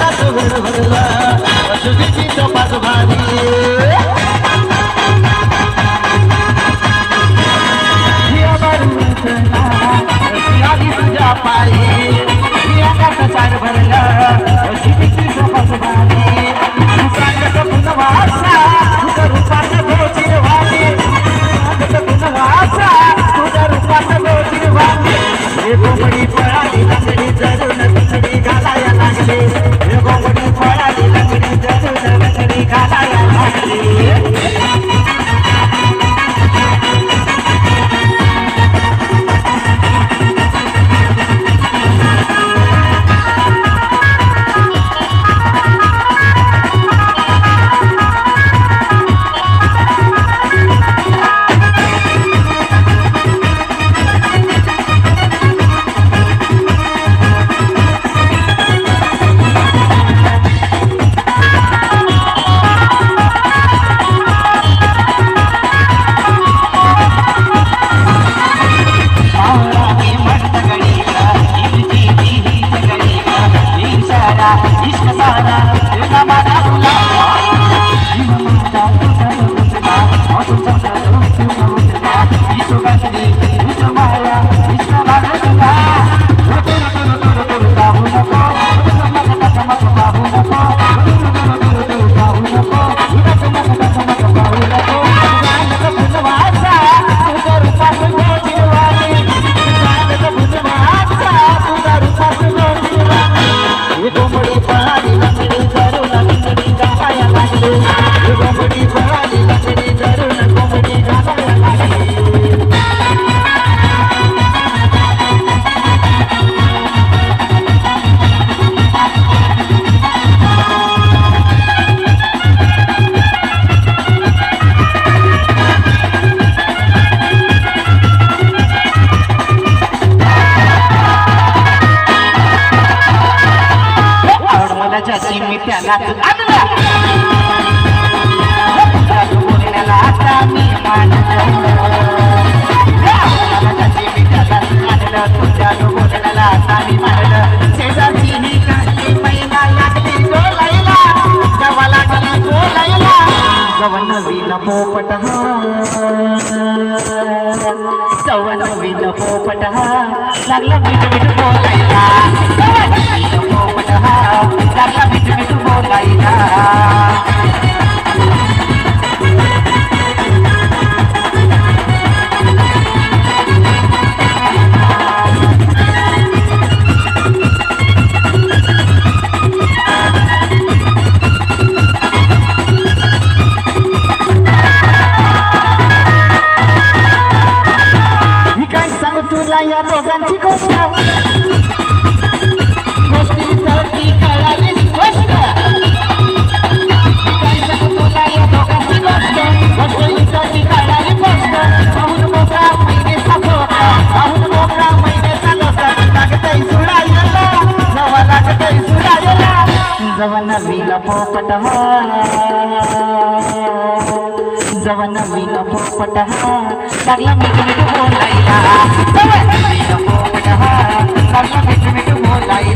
ಕಾಟು ಬರುವುದಿಲ್ಲ Ramana పోపట. సవన విన పోపట. Lala bitu bitu bolai dah जवन वीन पोपट जवन वीन पोपट लागला मिठ मिठ बोलायला जवन वीन पोपट लागला मिठ मिठ बोलायला